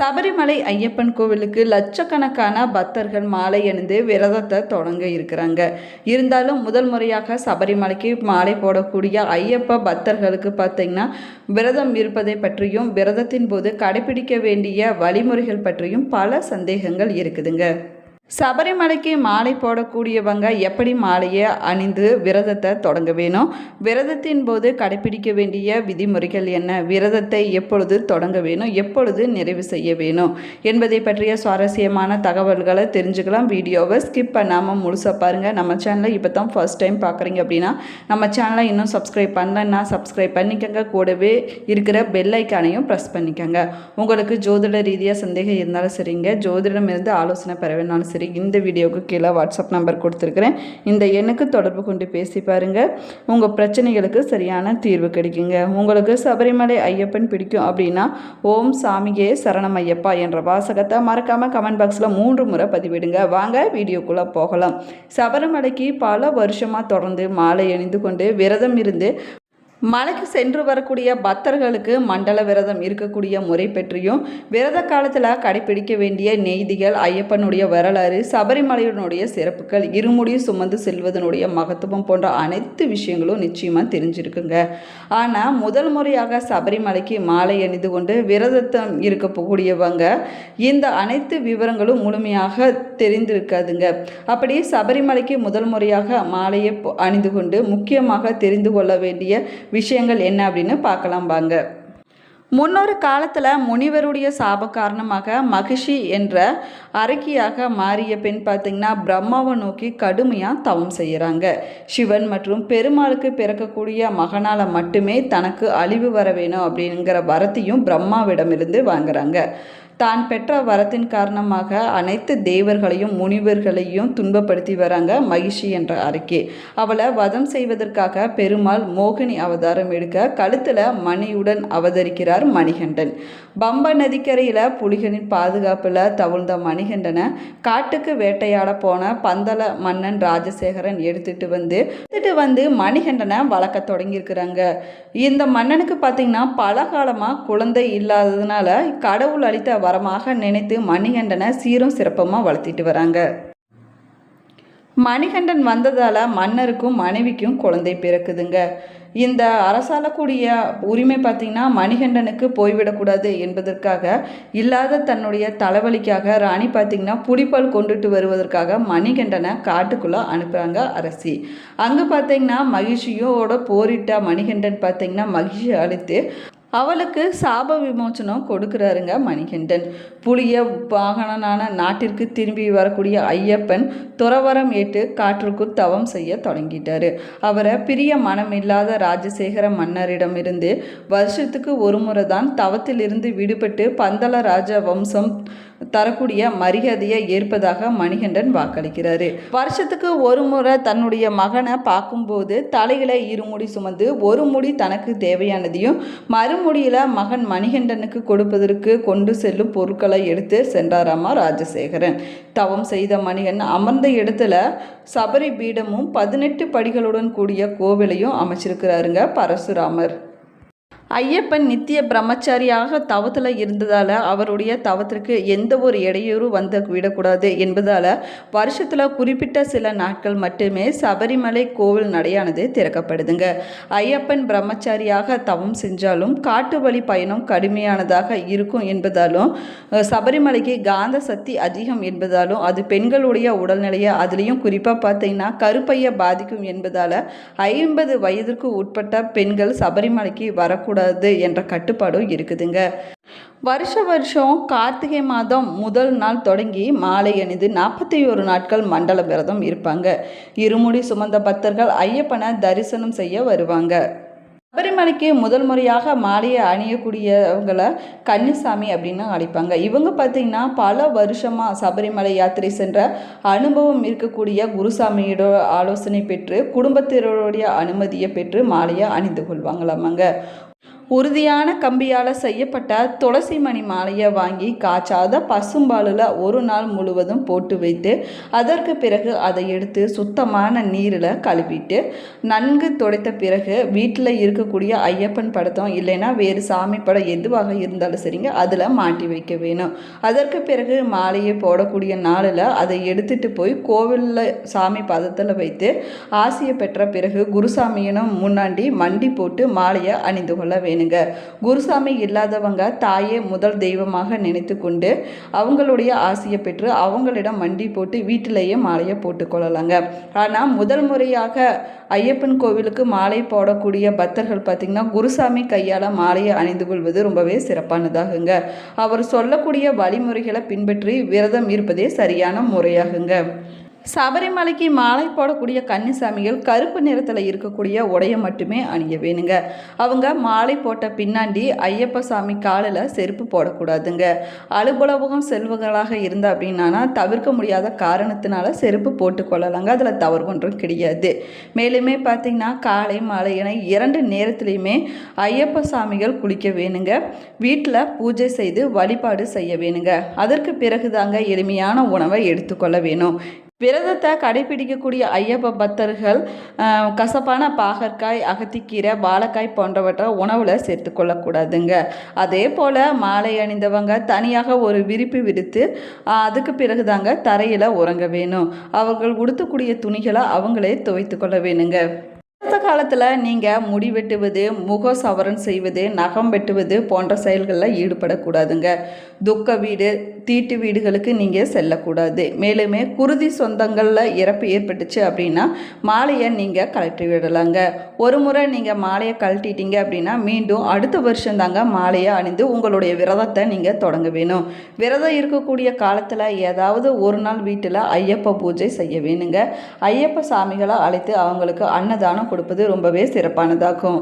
சபரிமலை ஐயப்பன் கோவிலுக்கு லட்சக்கணக்கான பக்தர்கள் மாலை அணிந்து விரதத்தை தொடங்க இருக்கிறாங்க. இருந்தாலும் முதல் முறையாக சபரிமலைக்கு மாலை போடக்கூடிய ஐயப்ப பக்தர்களுக்கு பார்த்தீங்கன்னா விரதம் இருப்பதை பற்றியும் விரதத்தின் போது கடைபிடிக்க வேண்டிய வழிமுறைகள் பற்றியும் பல சந்தேகங்கள் இருக்குதுங்க. சபரிமலைக்கு மாலை போடக்கூடியவங்க எப்படி மாலையை அணிந்து விரதத்தை தொடங்க வேணும்? விரதத்தின் போது கடைபிடிக்க வேண்டிய விதிமுறைகள் என்ன? விரதத்தை எப்பொழுது தொடங்க வேணும்? எப்பொழுது நிறைவு செய்ய வேணும்? என்பதை பற்றிய சுவாரஸ்யமான தகவல்களை தெரிஞ்சுக்கலாம். வீடியோவை ஸ்கிப் பண்ணாமல் முழுசாக பாருங்கள் நம்ம சேனலை இப்போ தான் ஃபர்ஸ்ட் டைம் பார்க்குறீங்க அப்படின்னா நம்ம சேனலை இன்னும் சப்ஸ்கிரைப் பண்ணலன்னா சப்ஸ்கிரைப் பண்ணிக்கங்க. கூடவே இருக்கிற பெல்லைக்கானையும் ப்ரெஸ் பண்ணிக்கோங்க. உங்களுக்கு ஜோதிட ரீதியாக சந்தேகம் இருந்தாலும் சரிங்க. ஜோதிடம் இருந்து ஆலோசனை பெற வேணாலும் சரி இந்த வீடியோவுக்கு கீழே வாட்ஸ்அப் நம்பர் கொடுத்துருக்குறேன். இந்த எண்ணுக்கு தொடர்பு கொண்டு பேசி பாருங்கள் உங்கள் பிரச்சனைகளுக்கு சரியான தீர்வு கிடைக்குங்க. உங்களுக்கு சபரிமலை ஐயப்பன் பிடிக்கும் அப்படின்னா ஓம் சாமியே சரணம் ஐயப்பா என்ற வாசகத்தை மறக்காமல் கமெண்ட் பாக்ஸில் மூன்று முறை பதிவிடுங்க. வாங்க வீடியோக்குள்ளே போகலாம். சபரிமலைக்கு பல வருஷமாக தொடர்ந்து மாலை அணிந்து கொண்டு விரதம் இருந்து மலைக்கு சென்று வரக்கூடிய பக்தர்களுக்கு மண்டல விரதம் இருக்கக்கூடிய முறை பற்றியும் விரத காலத்தில் கடைபிடிக்க வேண்டிய நெய்திகள் ஐயப்பனுடைய வரலாறு சபரிமலையினுடைய சிறப்புகள் இருமுடி சுமந்து செல்வதனுடைய மகத்துவம் போன்ற அனைத்து விஷயங்களும் நிச்சயமாக தெரிஞ்சிருக்குங்க. ஆனால் முதல் முறையாக சபரிமலைக்கு மாலை அணிந்து கொண்டு விரதத்தம் இருக்கக்கூடியவங்க இந்த அனைத்து விவரங்களும் முழுமையாக தெரிந்திருக்காதுங்க. அப்படி சபரிமலைக்கு முதல் முறையாக மாலையை அணிந்து கொண்டு முக்கியமாக தெரிந்து கொள்ள வேண்டிய விஷயங்கள் என்ன அப்படின்னு பார்க்கலாம் வாங்க. முன்னொரு காலத்தில் முனிவருடைய சாப காரணமாக மகிஷி என்ற அரக்கியாக மாறிய பெண் பார்த்திங்கன்னா பிரம்மாவை நோக்கி கடுமையாக தவம் செய்கிறாங்க சிவன் மற்றும் பெருமாளுக்கு பிறக்கக்கூடிய மகனால் மட்டுமே தனக்கு அழிவு வர வேணும் அப்படிங்கிற வரத்தையும் பிரம்மாவிடமிருந்து வாங்குறாங்க. தான் பெற்ற வரத்தின் காரணமாக அனைத்து தேவர்களையும் முனிவர்களையும் துன்பப்படுத்தி வராங்க மகிஷி என்ற அறிக்கை அவளை வதம் செய்வதற்காக பெருமாள் மோகினி அவதாரம் எடுக்க கழுத்தில் மணியுடன் அவதரிக்கிறார் மணிகண்டன். பம்ப நதிக்கரையில் புலிகளின் பாதுகாப்பில் தவிழ்ந்த மணிகண்டனை காட்டுக்கு வேட்டையாட போன பந்தல மன்னன் ராஜசேகரன் எடுத்துட்டு வந்து எடுத்துட்டு வந்து மணிகண்டனை வளர்க்க தொடங்கியிருக்கிறாங்க. இந்த மன்னனுக்கு பார்த்தீங்கன்னா பல காலமாக குழந்தை இல்லாததுனால கடவுள் அளித்த வரமாக நினைத்து மணிகண்டனை சீரும் சிறப்பமாக வளர்த்திட்டு வராங்க. மணிகண்டன் வந்ததால் மன்னருக்கும் மனைவிக்கும் குழந்தை பிறக்குதுங்க. இந்த அரசாலக்கூடிய உரிமை பார்த்திங்கன்னா மணிகண்டனுக்கு போய்விடக்கூடாது என்பதற்காக இல்லாத தன்னுடைய தலைவலிக்காக ராணி பார்த்திங்கன்னா புடிப்பால் கொண்டுட்டு வருவதற்காக மணிகண்டனை காட்டுக்குள்ளே அனுப்புகிறாங்க அரசி. அங்கே பார்த்தீங்கன்னா மகிழ்ச்சியோட போரிட்ட மணிகண்டன் பார்த்திங்கன்னா மகிழ்ச்சி அழித்து அவளுக்கு சாப விமோச்சனம் கொடுக்குறாருங்க மணிகண்டன். புலிய வாகனனான நாட்டிற்கு திரும்பி வரக்கூடிய ஐயப்பன் துறவரம் ஏற்று காற்றுக்குள் தவம் செய்ய தொடங்கிட்டாரு. அவரை பிரிய மனம் இல்லாத ராஜசேகர மன்னரிடமிருந்து வருஷத்துக்கு ஒரு முறை தான் தவத்திலிருந்து விடுபட்டு பந்தள ராஜ வம்சம் தரக்கூடிய மரியாதையை ஏற்பதாக மணிகண்டன் வாக்களிக்கிறாரு. வருஷத்துக்கு ஒரு முறை தன்னுடைய மகனை பார்க்கும்போது தலையில இருமுடி சுமந்து ஒரு முடி தனக்கு தேவையானதையும் மறுமுடியில மகன் மணிகண்டனுக்கு கொடுப்பதற்கு கொண்டு செல்லும் பொருட்களை எடுத்து சென்றாராமா ராஜசேகரன். தவம் செய்த மணிகன் அமர்ந்த இடத்துல சபரி பீடமும் பதினெட்டு படிகளுடன் கூடிய கோவிலையும் அமைச்சிருக்கிறாருங்க பரசுராமர். ஐயப்பன் நித்திய பிரம்மச்சாரியாக தவத்தில் இருந்ததால் அவருடைய தவத்திற்கு எந்த ஒரு இடையூறும் வந்து விடக்கூடாது என்பதால் வருஷத்தில் குறிப்பிட்ட சில நாட்கள் மட்டுமே சபரிமலை கோவில் நடையானது திறக்கப்படுதுங்க. ஐயப்பன் பிரம்மச்சாரியாக தவம் செஞ்சாலும் காட்டு வழி பயணம் கடுமையானதாக இருக்கும் என்பதாலும் சபரிமலைக்கு காந்த சக்தி அதிகம் என்பதாலும் அது பெண்களுடைய உடல்நிலையை அதுலேயும் குறிப்பாக பார்த்தீங்கன்னா கருப்பையை பாதிக்கும் என்பதால் ஐம்பது வயதிற்கு உட்பட்ட பெண்கள் சபரிமலைக்கு வரக்கூடாது என்ற கட்டுப்பாடும் இருக்குதுங்க. வருஷ வருஷம் கார்த்திகை மாதம் முதல் நாள் தொடங்கி மாலை அணிந்து நாற்பத்தி ஒரு நாட்கள் மண்டல விரதம் இருப்பாங்க. இருமுடி சுமந்த பக்தர்கள் ஐயப்பனை தரிசனம் செய்ய வருவாங்க. சபரிமலைக்கு முதல் முறையாக மாலையை அணியக்கூடியவங்களை கன்னிசாமி அப்படின்னு அழைப்பாங்க. இவங்க பார்த்தீங்கன்னா பல வருஷமாக சபரிமலை யாத்திரை சென்ற அனுபவம் இருக்கக்கூடிய குருசாமியோட ஆலோசனை பெற்று குடும்பத்தினருடைய அனுமதியை பெற்று மாலையை அணிந்து கொள்வாங்களாமாங்க. உறுதியான கம்பியால் செய்யப்பட்ட துளசி மணி மாலையை வாங்கி காய்ச்சாத பசும்பாலில் ஒரு நாள் முழுவதும் போட்டு வைத்து அதற்கு பிறகு அதை எடுத்து சுத்தமான நீரில் கழுவிட்டு நன்கு துடைத்த பிறகு வீட்டில் இருக்கக்கூடிய ஐயப்பன் படத்தம் இல்லைன்னா வேறு சாமி படம் எதுவாக இருந்தாலும் சரிங்க அதில் மாட்டி வைக்க வேணும். அதற்கு பிறகு மாலையை போடக்கூடிய நாளில் அதை எடுத்துட்டு போய் கோவிலில் சாமி பதத்தில் வைத்து ஆசியை பெற்ற பிறகு குருசாமியினும் முன்னாடி மண்டி போட்டு மாலையை அணிந்து கொள்ள வேணும். வேணுங்க குருசாமி இல்லாதவங்க தாயே முதல் தெய்வமாக நினைத்து கொண்டு அவங்களுடைய ஆசையை பெற்று அவங்களிடம் மண்டி போட்டு வீட்டிலேயே மாலையை போட்டுக்கொள்ளலாங்க ஆனால் முதல் முறையாக ஐயப்பன் கோவிலுக்கு மாலை போடக்கூடிய பக்தர்கள் பார்த்திங்கன்னா குருசாமி கையால் மாலையை அணிந்து கொள்வது ரொம்பவே சிறப்பானதாகுங்க. அவர் சொல்லக்கூடிய வழிமுறைகளை பின்பற்றி விரதம் இருப்பதே சரியான முறையாகுங்க. சபரிமலைக்கு மாலை போடக்கூடிய கன்னிசாமிகள் கருப்பு நிறத்தில் இருக்கக்கூடிய உடைய மட்டுமே அணிய வேணுங்க. அவங்க மாலை போட்ட பின்னாண்டி ஐயப்ப சாமி காலில் செருப்பு போடக்கூடாதுங்க. அலுவலகம் செல்வங்களாக இருந்த அப்படின்னா தவிர்க்க முடியாத காரணத்தினால செருப்பு போட்டு கொள்ளலாங்க. அதில் தவறு ஒன்றும் கிடையாது. மேலுமே பார்த்திங்கன்னா காலை மாலை என இரண்டு நேரத்துலையுமே ஐயப்ப சாமிகள் குளிக்க வேணுங்க. வீட்டில் பூஜை செய்து வழிபாடு செய்ய வேணுங்க. அதற்கு பிறகு தாங்க எளிமையான உணவை எடுத்துக்கொள்ள வேணும். விரதத்தை கடைபிடிக்கக்கூடிய ஐயப்ப பக்தர்கள் கசப்பான பாகற்காய் அகத்திக்கீரை வாழைக்காய் போன்றவற்றை உணவில் சேர்த்து கொள்ளக்கூடாதுங்க. அதே போல் மாலை அணிந்தவங்க தனியாக ஒரு விரிப்பு விரித்து அதுக்கு பிறகு தாங்க தரையில் உறங்க வேணும். அவர்கள் உடுத்தக்கூடிய துணிகளை அவங்களே துவைத்து கொள்ள வேணுங்க. காலத்தில் நீங்கள் முடி வெட்டுவது முக சவரன் செய்வது நகம் வெட்டுவது போன்ற செயல்களில் ஈடுபடக்கூடாதுங்க. துக்க வீடு தீட்டு வீடுகளுக்கு நீங்கள் செல்லக்கூடாது. மேலுமே குருதி சொந்தங்களில் இறப்பு ஏற்பட்டுச்சு அப்படின்னா மாலையை நீங்கள் கழட்டி விடலாங்க. ஒரு முறை நீங்கள் மாலையை கழட்டிட்டீங்க அப்படின்னா மீண்டும் அடுத்த வருஷம் தாங்க மாலையை அணிந்து உங்களுடைய விரதத்தை நீங்கள் தொடங்க வேணும். விரதம் இருக்கக்கூடிய காலத்தில் ஏதாவது ஒரு நாள் வீட்டில் ஐயப்ப பூஜை செய்ய வேணுங்க. ஐயப்ப சாமிகளை அழைத்து அவங்களுக்கு அன்னதானம் கொடுப்போம் இருப்பது ரொம்பவே சிறப்பானதாகும்.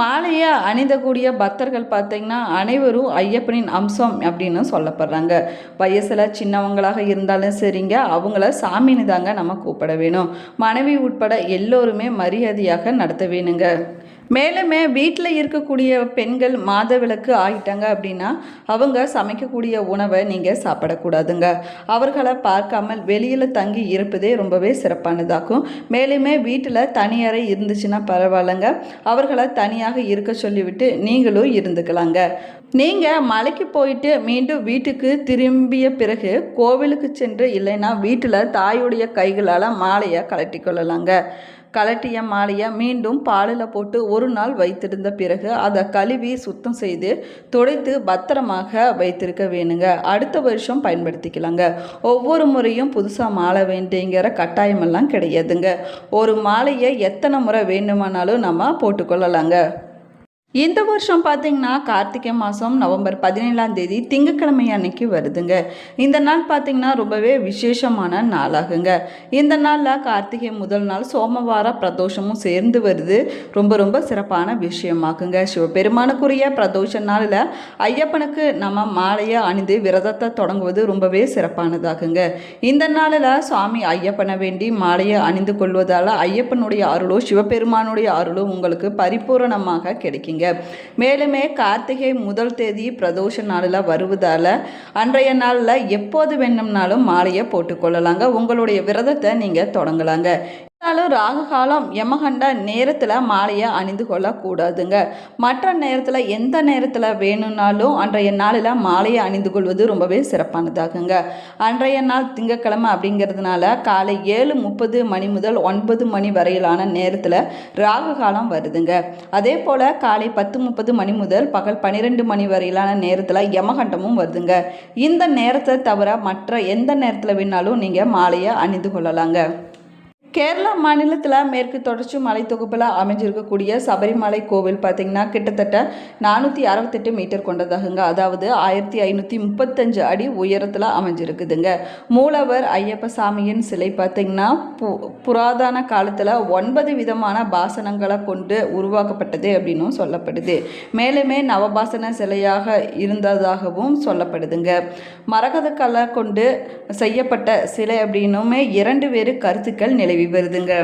மாலையை அணிந்தக்கூடிய பக்தர்கள் பார்த்தீங்கன்னா அனைவரும் ஐயப்பனின் அம்சம் அப்படின்னு சொல்லப்படுறாங்க. வயசில் சின்னவங்களாக இருந்தாலும் சரிங்க அவங்கள சாமின்னு தாங்க நம்ம கூப்பிட வேணும். மனைவி உட்பட எல்லோருமே மரியாதையாக நடத்த வேணுங்க. மேலுமே வீட்டில் இருக்கக்கூடிய பெண்கள் மாதவிளக்கு ஆகிட்டாங்க அப்படின்னா அவங்க சமைக்கக்கூடிய உணவை நீங்கள் சாப்பிடக்கூடாதுங்க. அவர்களை பார்க்காமல் வெளியில் தங்கி இருப்பதே ரொம்பவே சிறப்பானதாகும். மேலுமே வீட்டில் தனியறை இருந்துச்சுன்னா பரவாயில்லைங்க. அவர்களை தனியாக இருக்க சொல்லிவிட்டு நீங்களும் இருந்துக்கலாங்க. நீங்கள் மலைக்கு போயிட்டு மீண்டும் வீட்டுக்கு திரும்பிய பிறகு கோவிலுக்கு சென்று இல்லைன்னா வீட்டில் தாயுடைய கைகளால் மாலையை கழட்டி கொள்ளலாங்க. கலட்டிய மாலையை மீண்டும் பாலில் போட்டு ஒரு நாள் வைத்திருந்த பிறகு அதை கழுவி சுத்தம் செய்து துடைத்து பத்திரமாக வைத்திருக்க வேணுங்க. அடுத்த வருஷம் பயன்படுத்திக்கலாங்க. ஒவ்வொரு முறையும் புதுசாக மாலை வேண்டிங்கிற கட்டாயமெல்லாம் கிடையாதுங்க. ஒரு மாலையை எத்தனை முறை வேண்டுமானாலும் நம்ம போட்டுக்கொள்ளலாங்க. இந்த வருஷம் பார்த்தீங்கன்னா கார்த்திகை மாதம் நவம்பர் பதினேழாம் தேதி திங்கட்கிழமை அன்னைக்கு வருதுங்க. இந்த நாள் பார்த்தீங்கன்னா ரொம்பவே விசேஷமான நாளாகுங்க. இந்த நாளில் கார்த்திகை முதல் நாள் சோமவார பிரதோஷமும் சேர்ந்து வருது. ரொம்ப ரொம்ப சிறப்பான விஷயமாகுங்க சிவபெருமானுக்குரிய பிரதோஷ நாளில் ஐயப்பனுக்கு நம்ம மாலையை அணிந்து விரதத்தை தொடங்குவது ரொம்பவே சிறப்பானதாகுங்க இந்த நாளில் சுவாமி ஐயப்பனை வேண்டி மாலையை அணிந்து கொள்வதால் ஐயப்பனுடைய அருளோ சிவபெருமானுடைய அருளோ உங்களுக்கு பரிபூரணமாக கிடைக்குங்க. மேலுமே கார்த்திகை முதல் தேதி பிரதோஷ நாளில் வருவதால் அன்றைய நாளில் எப்போது வேணும்னாலும் மாலையை போட்டுக்கொள்ளலாங்க. உங்களுடைய விரதத்தை நீங்கள் தொடங்கலாங்க. இருந்தாலும் ராகு காலம் யமகண்ட நேரத்தில் மாலையை அணிந்து கொள்ளக்கூடாதுங்க. மற்ற நேரத்தில் எந்த நேரத்தில் வேணும்னாலும் அன்றைய நாளில் மாலையை அணிந்து கொள்வது ரொம்பவே சிறப்பானதாகுங்க. அன்றைய நாள் திங்கட்கிழமை அப்படிங்கிறதுனால காலை ஏழு முப்பது மணி முதல் ஒன்பது மணி வரையிலான நேரத்தில் ராகு காலம் வருதுங்க. அதே போல் காலை பத்து முப்பது மணி முதல் பகல் பன்னிரெண்டு மணி வரையிலான நேரத்தில் யமகண்டமும் வருதுங்க. இந்த நேரத்தை தவிர மற்ற எந்த நேரத்தில் வேணாலும் நீங்கள் மாலையை அணிந்து கொள்ளலாங்க. கேரளா மாநிலத்தில் மேற்கு தொடர்ச்சி மலை தொகுப்பில் அமைஞ்சிருக்கக்கூடிய சபரிமலை கோவில் பார்த்திங்கன்னா கிட்டத்தட்ட நானூற்றி அறுபத்தெட்டு மீட்டர் கொண்டதாகுங்க. அதாவது ஆயிரத்தி ஐநூற்றி முப்பத்தஞ்சு அடி உயரத்தில் அமைஞ்சிருக்குதுங்க. மூலவர் ஐயப்ப சாமியின் சிலை பார்த்திங்கன்னா பு புராதன காலத்தில் ஒன்பது விதமான பாசனங்களை கொண்டு உருவாக்கப்பட்டது அப்படின்னும் சொல்லப்படுது. மேலுமே நவபாசன சிலையாக இருந்ததாகவும் சொல்லப்படுதுங்க. மரகத கலை கொண்டு செய்யப்பட்ட சிலை அப்படின்னுமே இரண்டு வேறு கருத்துக்கள் நிலவி வருதுங்க.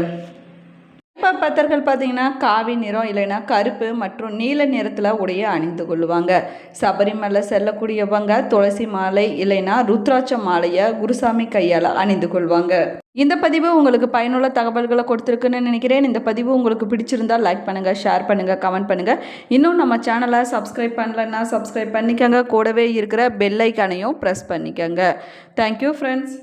இப்போ பத்தர்கள் பார்த்தீங்கன்னா காவி நிறம் இல்லைன்னா கருப்பு மற்றும் நீல நிறத்தில் உடைய அணிந்து கொள்ளுவாங்க. சபரிமலை செல்லக்கூடியவங்க துளசி மாலை இல்லைன்னா ருத்ராட்ச மாலையை குருசாமி கையால் அணிந்து கொள்வாங்க. இந்த பதிவு உங்களுக்கு பயனுள்ள தகவல்களை கொடுத்துருக்குன்னு நினைக்கிறேன். இந்த பதிவு உங்களுக்கு பிடிச்சிருந்தா லைக் பண்ணுங்கள் ஷேர் பண்ணுங்கள் கமெண்ட் பண்ணுங்கள் இன்னும் நம்ம சேனலை சப்ஸ்கிரைப் பண்ணலன்னா சப்ஸ்கிரைப் பண்ணிக்கோங்க. கூடவே இருக்கிற பெல் ஐக்கானையும் ப்ரெஸ் பண்ணிக்கோங்க. Thank you friends